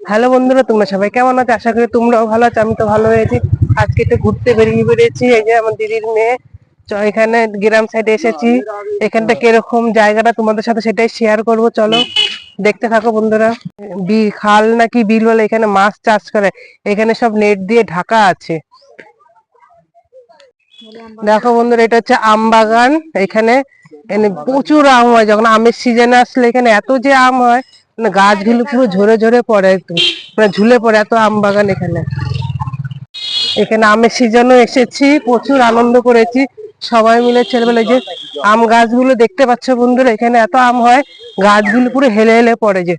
Hello বন্ধুরা, তোমরা সবাই কেমন আছো? আশা করি তোমরাও ভালো আছো, আমি তো ভালো হয়েছি। আজকে একটু ঘুরতে বেরিয়ে বেরিয়েছি এই যে আমার দিদির মেয়ে। এখানে গ্রাম সাইডে এসেছি। এখানটা কীরকম জায়গাটা তোমাদের সাথে সেটাই শেয়ার করব, চলো। দেখতে থাকো বন্ধুরা। বি, খাল নাকি বিল বলে এখানে মাছ চাষ করে। এখানে সব নেট দিয়ে ঢাকা আছে। দেখো বন্ধুরা, এটা হচ্ছে আম বাগান। এখানে প্রচুর আম হয়। যখন আমের সিজন আসলে এখানে এত যে আম হয় মানে গাছগুলো পুরো ঝরে ঝরে পড়ে একটু মানে ঝুলে পড়ে, এত আম বাগান এখানে। এখানে আমের সিজনও এসেছি, প্রচুর আনন্দ করেছি। সবাই মিলে ছেলেবেলা যে আম গাছগুলো দেখতে পাচ্ছ বন্ধুরা, এখানে এত আম হয়, গাছগুলো পুরো হেলে হেলে পড়ে যে।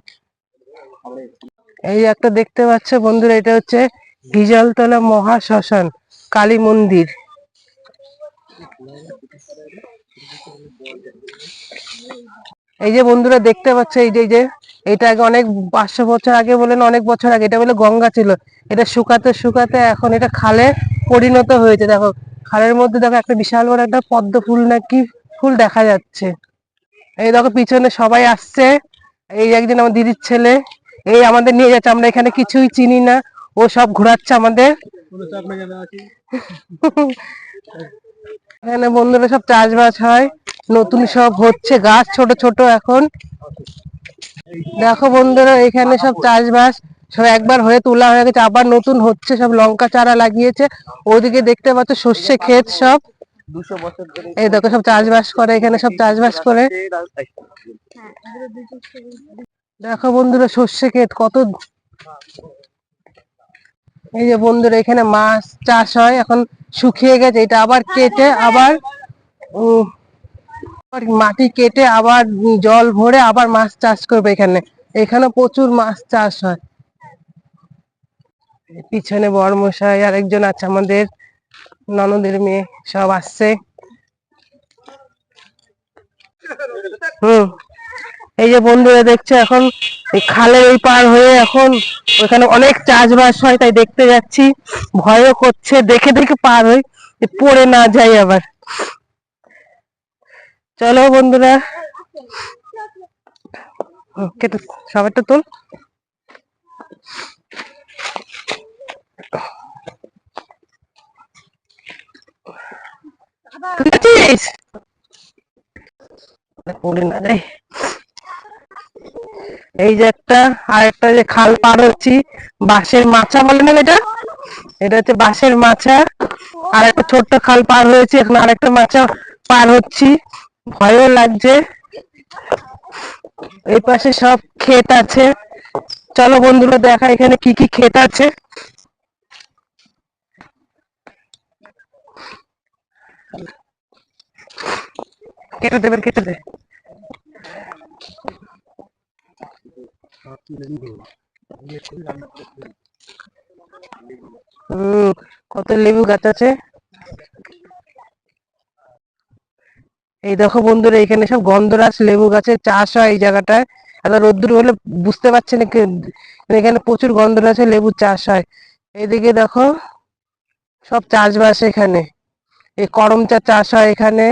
এই একটা দেখতে পাচ্ছ বন্ধুরা, এটা হচ্ছে হিজলতলা মহা শ্মশান, কালী মন্দির। এই যে বন্ধুরা দেখতে পাচ্ছ, এই যে যে, এটা আগে অনেক পাঁচশো বছর আগে বলেন, অনেক বছর আগে, এটা বলে গঙ্গা ছিল। এটা শুকাতে শুকাতে এখন এটা খালে পরিণত হয়েছে। দেখো, খালের মধ্যে দেখো একটা বিশাল বড় একটা পদ্ম ফুল নাকি ফুল দেখা যাচ্ছে। এই দেখো, পিছনে সবাই আসছে। এই একজন আমার দিদির ছেলে, এই আমাদের নিয়ে যাচ্ছে। আমরা এখানে কিছুই চিনি না। ও সব ঘোরাচ্ছে আমাদের। এখানে বন্ধুরা সব চাষবাস হয়। নতুন সব হচ্ছে গাছ ছোট ছোট এখন। দেখো বন্ধুরা এখানে সব চাষবাস সব একবার হয়ে তোলা হয়ে গেছে আবার নতুন হচ্ছে সব লঙ্কা চারা লাগিয়েছে। ওদিকে দেখতে পাচ্ছ সর্ষে ক্ষেত সব। এই দেখো সব চাষবাস করে এখানে সব চাষবাস করে। দেখো বন্ধুরা সর্ষে ক্ষেত কত এই যে বন্ধুরা এখানে মাছ চাষ হয় এখন শুকিয়ে গেছে এটা আবার কেটে আবার উম, মাটি কেটে আবার জল ভরে আবার মাছ চাষ করবে এখানে। এখানে প্রচুর মাছ চাষ হয়। পিছনে বড়মশাই আর একজন আছে আমাদের। ননদের মেয়ে, সব আসছে। হুম। এই যে বন্ধুরা দেখছে এখন খালের এই পার হয়ে এখন ওখানে অনেক চাষবাস হয়, তাই দেখতে যাচ্ছি। ভয়ও করছে, দেখে দেখে পার হই পড়ে না যাই আবার। চলো বন্ধুরা। কেটে সবারটা তোল? এই যে একটা আর একটা যে খাল পার হচ্ছি, বাঁশের মাচা বলে না এটা? এটা হচ্ছে বাঁশের মাচা আর একটা ছোট্ট খাল পার হয়েছে, এখন আর একটা মাচা পার হচ্ছি। ভয়ও লাগছে। এই পাশে সব ক্ষেত আছে। চলো বন্ধুরা, দেখা এখানে কি কি ক্ষেত আছে। কেটে দেবেন কেটে দে। কত লেবু গাছ আছে। এই দেখো বন্ধুরা, এখানে সব গন্ধরাজ, লেবু গাছের চাষ হয় এই জায়গাটায়। এত রোদ্দুর হলে বুঝতে পারছে না কে- এখানে প্রচুর গন্ধরাজের লেবু চাষ হয়। এইদিকে দেখো, সব চাষবাস এখানে। এই করম চা চাষ হয় এখানে।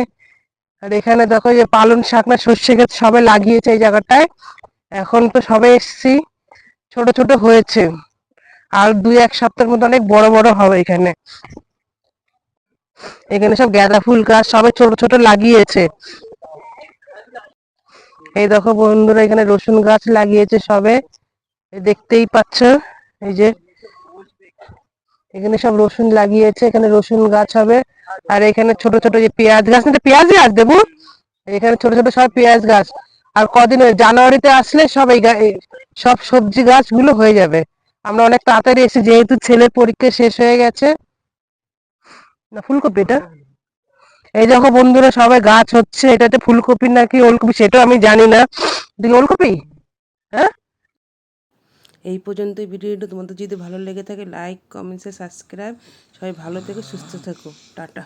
আর এখানে দেখো যে পালন শাক না সর্ষে ক্ষেত সবে লাগিয়েছে এই জায়গাটায়। এখন তো সবে এসছি, ছোট ছোট হয়েছে। আর দুই এক সপ্তাহের মধ্যে অনেক বড় বড় হবে এখানে। এখানে সব গাঁদা ফুল গাছ সবে ছোট ছোট লাগিয়েছে। এই দেখো বন্ধুরা, এখানে রসুন গাছ লাগিয়েছে সবে। দেখতেই পাচ্ছ, এই যে এখানে সব রসুন লাগিয়েছে, এখানে রসুন গাছ হবে। আর এখানে ছোট ছোট যে পেঁয়াজ গাছ না এটা পেঁয়াজ গাছ দেবো? এখানে ছোট ছোট সব পেঁয়াজ গাছ। আর কদিন জানুয়ারিতে আসলে সব এই সব সবজি গাছগুলো হয়ে যাবে। আমরা অনেক তাড়াতাড়ি এসে যেহেতু ছেলের পরীক্ষা শেষ হয়ে গেছে। না, ফুলকপি এটা? এই দেখো বন্ধুরা, সবাই গাছ হচ্ছে, এটাতে ফুলকপি নাকি ওলকপি সেটাও আমি জানি না। ওলকপি? হ্যাঁ? এই পর্যন্ত ভিডিওটা। তোমাদের যদি ভালো লেগে থাকে লাইক কমেন্টস সাবস্ক্রাইব সবাই ভালো থেকো, সুস্থ থেকো। টাটা।